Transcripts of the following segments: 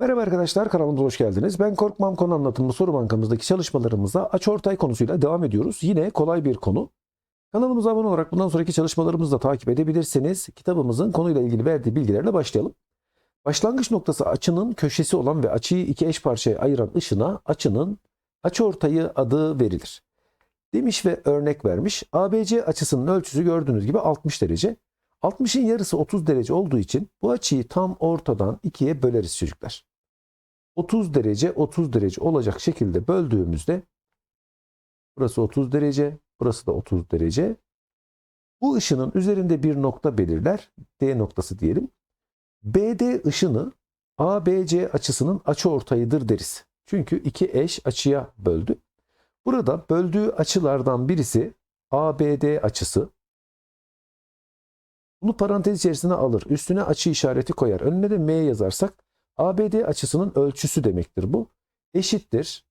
Merhaba arkadaşlar kanalımıza hoş geldiniz. Ben Korkmam konu anlatımlı soru bankamızdaki çalışmalarımıza açıortay konusuyla devam ediyoruz. Yine kolay bir konu. Kanalımıza abone olarak bundan sonraki çalışmalarımızı da takip edebilirsiniz. Kitabımızın konuyla ilgili verdiği bilgilerle başlayalım. Başlangıç noktası açının köşesi olan ve açıyı iki eş parçaya ayıran ışına açının açıortayı adı verilir. Demiş ve örnek vermiş. ABC açısının ölçüsü gördüğünüz gibi 60 derece. 60'ın yarısı 30 derece olduğu için bu açıyı tam ortadan ikiye böleriz çocuklar. 30 derece 30 derece olacak şekilde böldüğümüzde burası 30 derece, burası da 30 derece. Bu ışının üzerinde bir nokta belirler. D noktası diyelim. BD ışını ABC açısının açıortayıdır deriz. Çünkü iki eş açıya böldü. Burada böldüğü açılardan birisi ABD açısı. Bunu parantez içerisine alır. Üstüne açı işareti koyar. Önüne de M yazarsak ABD açısının ölçüsü demektir bu. Eşittir.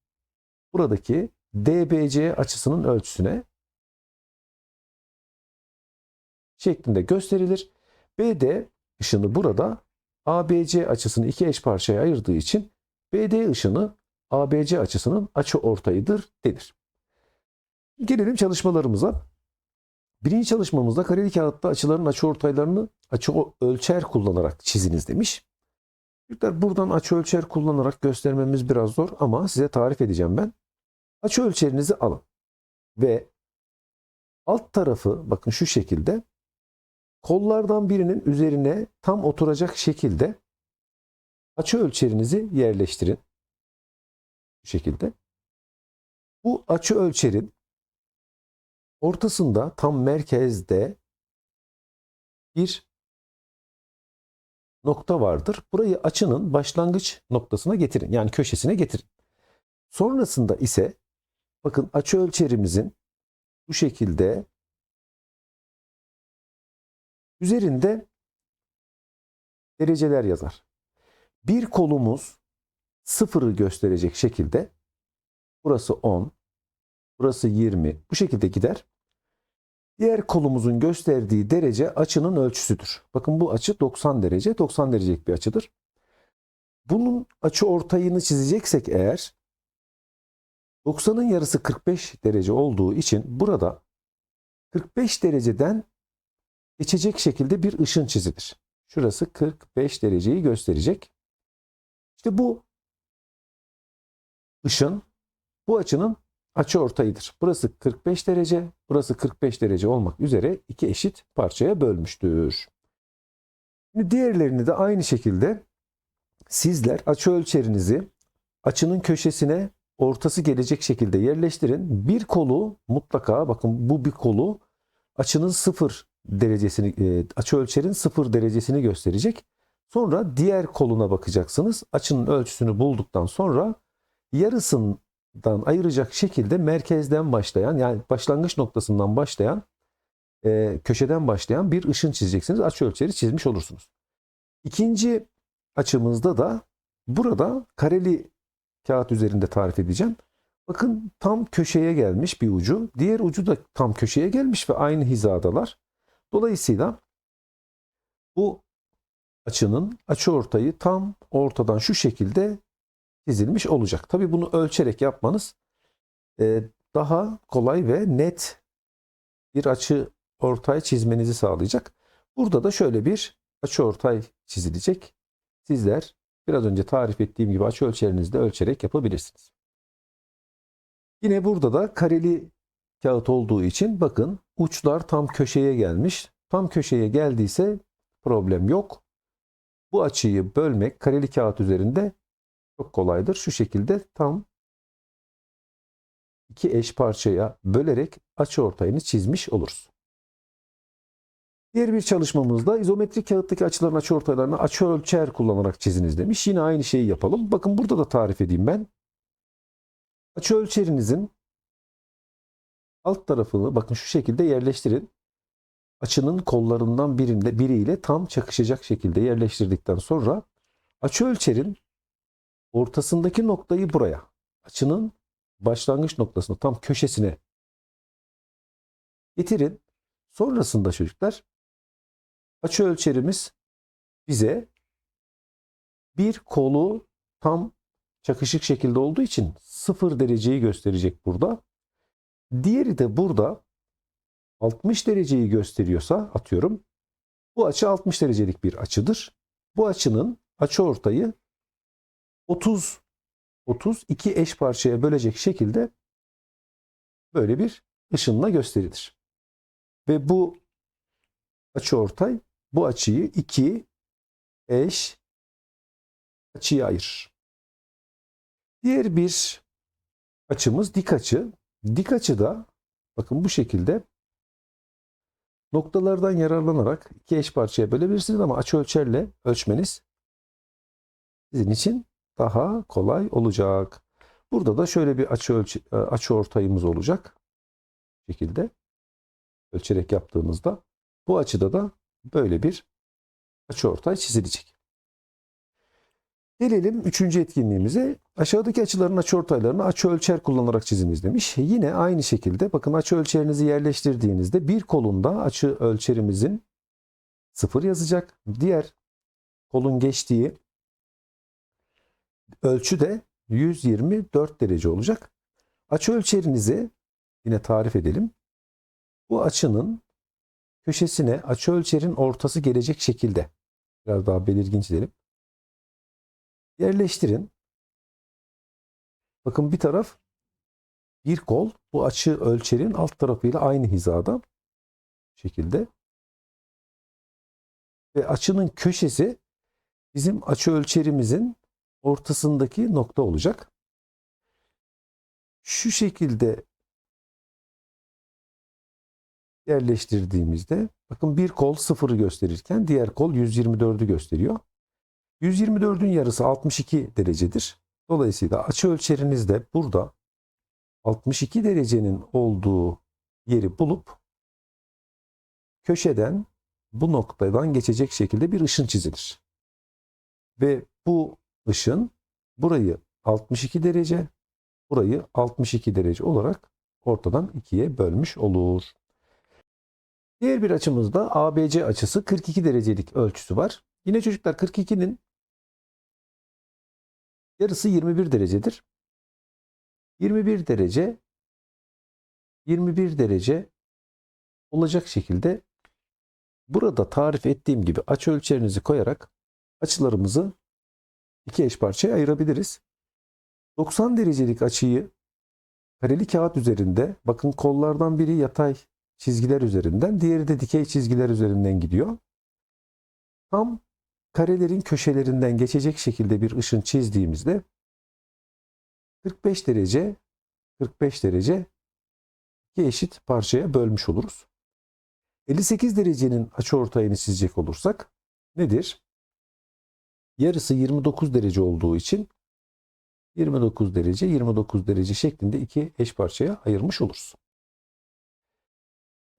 Buradaki DBC açısının ölçüsüne şeklinde gösterilir. BD ışını burada ABC açısını iki eş parçaya ayırdığı için BD ışını ABC açısının açı ortayıdır denir. Gelelim çalışmalarımıza. Birinci çalışmamızda kareli kağıtta açıların açı ortaylarını açı ölçer kullanarak çiziniz demiş. Çocuklar buradan açı ölçer kullanarak göstermemiz biraz zor ama size tarif edeceğim ben. Açı ölçerinizi alın ve alt tarafı bakın şu şekilde kollardan birinin üzerine tam oturacak şekilde açı ölçerinizi yerleştirin. Bu şekilde. Bu açı ölçerin ortasında tam merkezde bir nokta vardır. Burayı açının başlangıç noktasına getirin. Yani köşesine getirin. Sonrasında ise bakın açı ölçerimizin bu şekilde üzerinde dereceler yazar. Bir kolumuz sıfırı gösterecek şekilde burası 10, burası 20 bu şekilde gider. Diğer kolumuzun gösterdiği derece açının ölçüsüdür. Bakın bu açı 90 derece. 90 derecelik bir açıdır. Bunun açı ortayını çizeceksek eğer 90'ın yarısı 45 derece olduğu için burada 45 dereceden geçecek şekilde bir ışın çizilir. Şurası 45 dereceyi gösterecek. İşte bu ışın bu açının açı ortayıdır. Burası 45 derece, burası 45 derece olmak üzere iki eşit parçaya bölmüştür. Şimdi diğerlerini de aynı şekilde sizler açı ölçerinizi açının köşesine ortası gelecek şekilde yerleştirin. Bir kolu mutlaka bakın bu bir kolu açının sıfır derecesini açı ölçerin sıfır derecesini gösterecek. Sonra diğer koluna bakacaksınız. Açının ölçüsünü bulduktan sonra yarısının dan ayıracak şekilde merkezden başlayan yani başlangıç noktasından başlayan e, köşeden başlayan bir ışın çizeceksiniz. Açı ölçeri çizmiş olursunuz. İkinci açımızda da burada kareli kağıt üzerinde tarif edeceğim. Bakın tam köşeye gelmiş bir ucu. Diğer ucu da tam köşeye gelmiş ve aynı hizadalar. Dolayısıyla bu açının açı ortayı tam ortadan şu şekilde çizilmiş olacak. Tabi bunu ölçerek yapmanız e, daha kolay ve net bir açı ortay çizmenizi sağlayacak. Burada da şöyle bir açı ortay çizilecek. Sizler biraz önce tarif ettiğim gibi açı ölçerinizde ölçerek yapabilirsiniz. Yine burada da kareli kağıt olduğu için bakın uçlar tam köşeye gelmiş. Tam köşeye geldiyse problem yok. Bu açıyı bölmek kareli kağıt üzerinde çok kolaydır. Şu şekilde tam iki eş parçaya bölerek açı ortayını çizmiş oluruz. Diğer bir çalışmamızda izometrik kağıttaki açıların açı ortaylarını açı ölçer kullanarak çiziniz demiş. Yine aynı şeyi yapalım. Bakın burada da tarif edeyim ben. Açı ölçerinizin alt tarafını bakın şu şekilde yerleştirin. Açının kollarından birinde biriyle tam çakışacak şekilde yerleştirdikten sonra açı ölçerin ortasındaki noktayı buraya, açının başlangıç noktasına, tam köşesine getirin. Sonrasında çocuklar açı ölçerimiz bize bir kolu tam çakışık şekilde olduğu için 0 dereceyi gösterecek burada. Diğeri de burada 60 dereceyi gösteriyorsa atıyorum bu açı 60 derecelik bir açıdır. Bu açının açıortayı 30 30 iki eş parçaya bölecek şekilde böyle bir ışınla gösterilir. Ve bu açıortay bu açıyı iki eş açıya ayırır. Diğer bir açımız dik açı. Dik açıda bakın bu şekilde noktalardan yararlanarak iki eş parçaya bölebilirsiniz ama açı ölçerle ölçmeniz sizin için daha kolay olacak. Burada da şöyle bir açı ölçü, açı ortayımız olacak. Şekilde ölçerek yaptığımızda bu açıda da böyle bir açı ortay çizilecek. Gelelim üçüncü etkinliğimize. Aşağıdaki açıların açıortaylarını açı ölçer kullanarak çiziniz demiş. Yine aynı şekilde bakın açı ölçerinizi yerleştirdiğinizde bir kolunda açı ölçerimizin sıfır yazacak. Diğer kolun geçtiği ölçü de 124 derece olacak. Açı ölçerinizi yine tarif edelim. Bu açının köşesine açı ölçerin ortası gelecek şekilde biraz daha belirgin çizelim. Yerleştirin. Bakın bir taraf bir kol bu açı ölçerin alt tarafıyla aynı hizada şekilde. Ve açının köşesi bizim açı ölçerimizin ortasındaki nokta olacak. Şu şekilde yerleştirdiğimizde bakın bir kol sıfırı gösterirken diğer kol 124'ü gösteriyor. 124'ün yarısı 62 derecedir. Dolayısıyla açı ölçeriniz de burada 62 derecenin olduğu yeri bulup köşeden bu noktadan geçecek şekilde bir ışın çizilir. Ve bu ışın burayı 62 derece, burayı 62 derece olarak ortadan ikiye bölmüş olur. Diğer bir açımızda ABC açısı 42 derecelik ölçüsü var. Yine çocuklar 42'nin yarısı 21 derecedir. 21 derece 21 derece olacak şekilde burada tarif ettiğim gibi açı ölçerinizi koyarak açılarımızı iki eş parçaya ayırabiliriz. 90 derecelik açıyı kareli kağıt üzerinde bakın kollardan biri yatay çizgiler üzerinden diğeri de dikey çizgiler üzerinden gidiyor. Tam karelerin köşelerinden geçecek şekilde bir ışın çizdiğimizde 45 derece 45 derece iki eşit parçaya bölmüş oluruz. 58 derecenin açıortayını çizecek olursak nedir? Yarısı 29 derece olduğu için 29 derece 29 derece şeklinde iki eş parçaya ayırmış oluruz.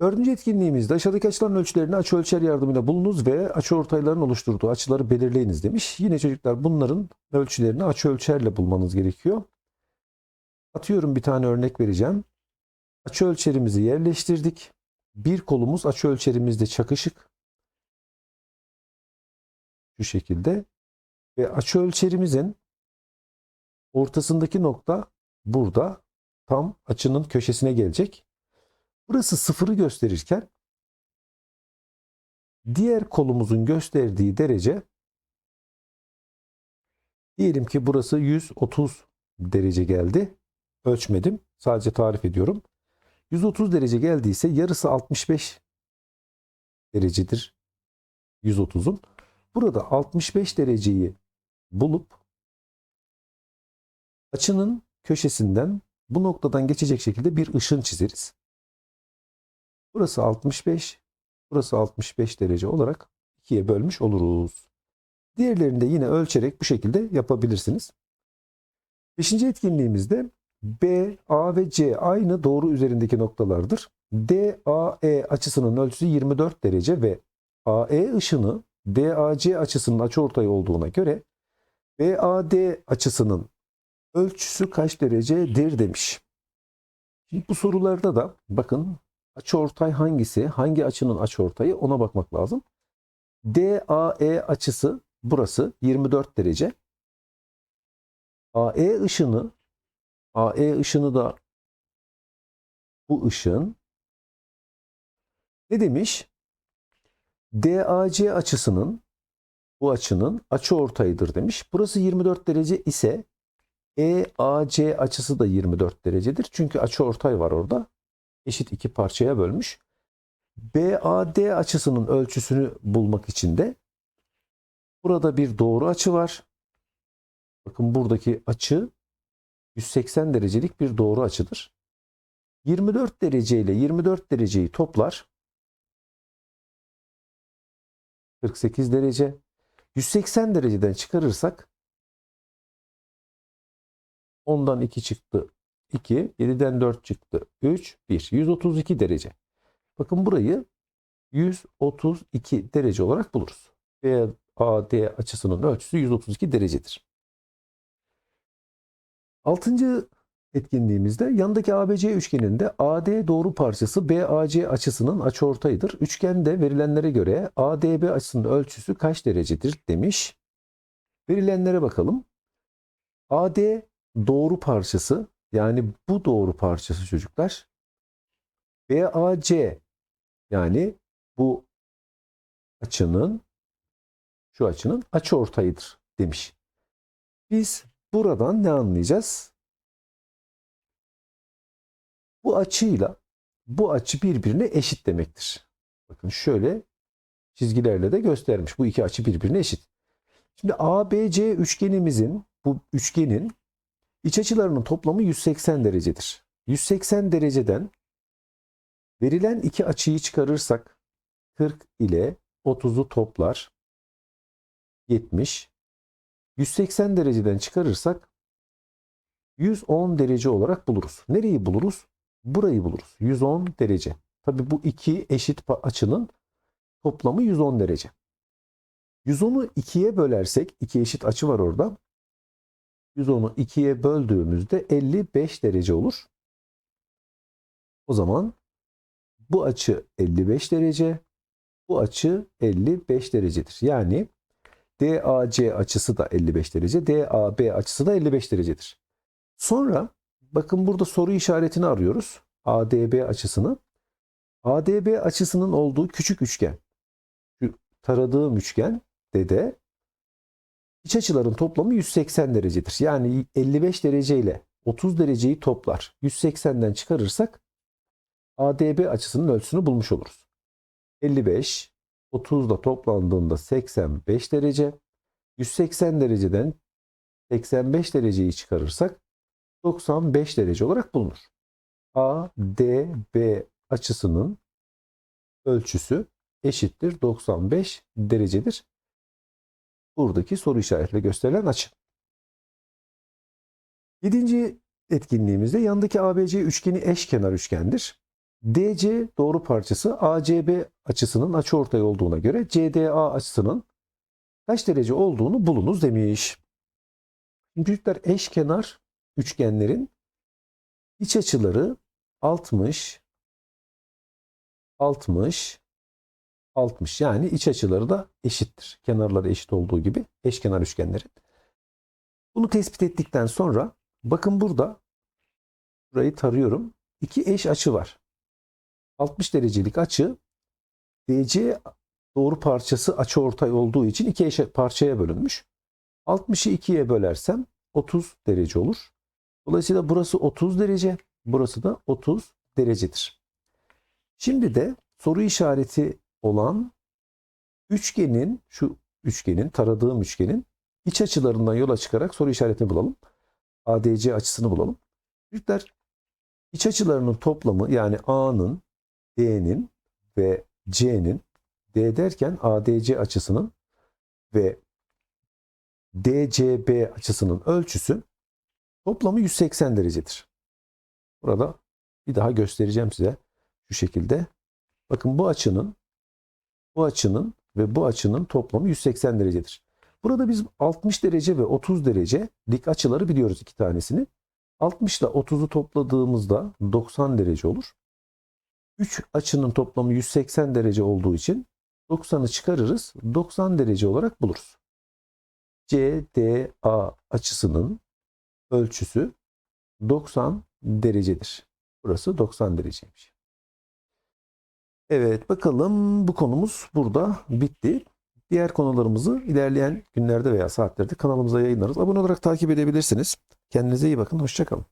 Dördüncü etkinliğimizde aşağıdaki açıların ölçülerini açı ölçer yardımıyla bulunuz ve açı ortayların oluşturduğu açıları belirleyiniz demiş. Yine çocuklar bunların ölçülerini açı ölçerle bulmanız gerekiyor. Atıyorum bir tane örnek vereceğim. Açı ölçerimizi yerleştirdik. Bir kolumuz açı ölçerimizde çakışık. Şu şekilde. Ve açı ölçerimizin ortasındaki nokta burada tam açının köşesine gelecek. Burası sıfırı gösterirken diğer kolumuzun gösterdiği derece diyelim ki burası 130 derece geldi. Ölçmedim. Sadece tarif ediyorum. 130 derece geldiyse yarısı 65 derecedir. 130'un. Burada 65 dereceyi bulup açının köşesinden bu noktadan geçecek şekilde bir ışın çizeriz. Burası 65, burası 65 derece olarak ikiye bölmüş oluruz. Diğerlerini de yine ölçerek bu şekilde yapabilirsiniz. Beşinci etkinliğimizde B, A ve C aynı doğru üzerindeki noktalardır. DAE açısının ölçüsü 24 derece ve AE ışını DAC açısının açıortayı olduğuna göre BAD açısının ölçüsü kaç derecedir demiş. Şimdi bu sorularda da bakın açıortay hangisi, hangi açının açıortayı ona bakmak lazım. DAE açısı burası 24 derece. AE ışını AE ışını da bu ışın ne demiş? DAC açısının bu açının açı ortayıdır demiş. Burası 24 derece ise EAC açısı da 24 derecedir. Çünkü açı ortay var orada. Eşit iki parçaya bölmüş. BAD açısının ölçüsünü bulmak için de burada bir doğru açı var. Bakın buradaki açı 180 derecelik bir doğru açıdır. 24 derece ile 24 dereceyi toplar. 48 derece. 180 dereceden çıkarırsak 10'dan 2 çıktı 2, 7'den 4 çıktı 3, 1. 132 derece. Bakın burayı 132 derece olarak buluruz. BAD açısının ölçüsü 132 derecedir. Altıncı etkinliğimizde yandaki ABC üçgeninde AD doğru parçası BAC açısının açıortayıdır. Üçgende verilenlere göre ADB açısının ölçüsü kaç derecedir demiş. Verilenlere bakalım. AD doğru parçası yani bu doğru parçası çocuklar BAC yani bu açının şu açının açıortayıdır demiş. Biz buradan ne anlayacağız? Bu açıyla bu açı birbirine eşit demektir. Bakın şöyle çizgilerle de göstermiş. Bu iki açı birbirine eşit. Şimdi ABC üçgenimizin bu üçgenin iç açılarının toplamı 180 derecedir. 180 dereceden verilen iki açıyı çıkarırsak 40 ile 30'u toplar 70. 180 dereceden çıkarırsak 110 derece olarak buluruz. Nereyi buluruz? Burayı buluruz. 110 derece. Tabi bu iki eşit açının toplamı 110 derece. 110'u 2'ye bölersek, iki eşit açı var orada. 110'u 2'ye böldüğümüzde 55 derece olur. O zaman bu açı 55 derece, bu açı 55 derecedir. Yani DAC açısı da 55 derece, DAB açısı da 55 derecedir. Sonra bakın burada soru işaretini arıyoruz. ADB açısını. ADB açısının olduğu küçük üçgen. Taradığım üçgen de iç açıların toplamı 180 derecedir. Yani 55 derece ile 30 dereceyi toplar. 180'den çıkarırsak ADB açısının ölçüsünü bulmuş oluruz. 55 30 da toplandığında 85 derece. 180 dereceden 85 dereceyi çıkarırsak 95 derece olarak bulunur. ADB açısının ölçüsü eşittir 95 derecedir. Buradaki soru işaretle gösterilen açı. Yedinci etkinliğimizde yandaki ABC üçgeni eşkenar üçgendir. DC doğru parçası ACB açısının açıortay olduğuna göre CDA açısının kaç derece olduğunu bulunuz demiş. Çocuklar eşkenar üçgenlerin iç açıları 60 60 60 yani iç açıları da eşittir. Kenarları eşit olduğu gibi eşkenar üçgenlerin. Bunu tespit ettikten sonra bakın burada burayı tarıyorum. İki eş açı var. 60 derecelik açı DC doğru parçası açı ortay olduğu için iki eş parçaya bölünmüş. 60'ı 2'ye bölersem 30 derece olur. Dolayısıyla burası 30 derece, burası da 30 derecedir. Şimdi de soru işareti olan üçgenin, şu üçgenin, taradığım üçgenin iç açılarından yola çıkarak soru işaretini bulalım. ADC açısını bulalım. Çocuklar iç açılarının toplamı yani A'nın, D'nin ve C'nin D derken ADC açısının ve DCB açısının ölçüsü toplamı 180 derecedir. Burada bir daha göstereceğim size şu şekilde. Bakın bu açının bu açının ve bu açının toplamı 180 derecedir. Burada biz 60 derece ve 30 derece dik açıları biliyoruz iki tanesini. 60 ile 30'u topladığımızda 90 derece olur. 3 açının toplamı 180 derece olduğu için 90'ı çıkarırız. 90 derece olarak buluruz. CDA açısının ölçüsü 90 derecedir. Burası 90 dereceymiş. Evet bakalım bu konumuz burada bitti. Diğer konularımızı ilerleyen günlerde veya saatlerde kanalımıza yayınlarız. Abone olarak takip edebilirsiniz. Kendinize iyi bakın. Hoşçakalın.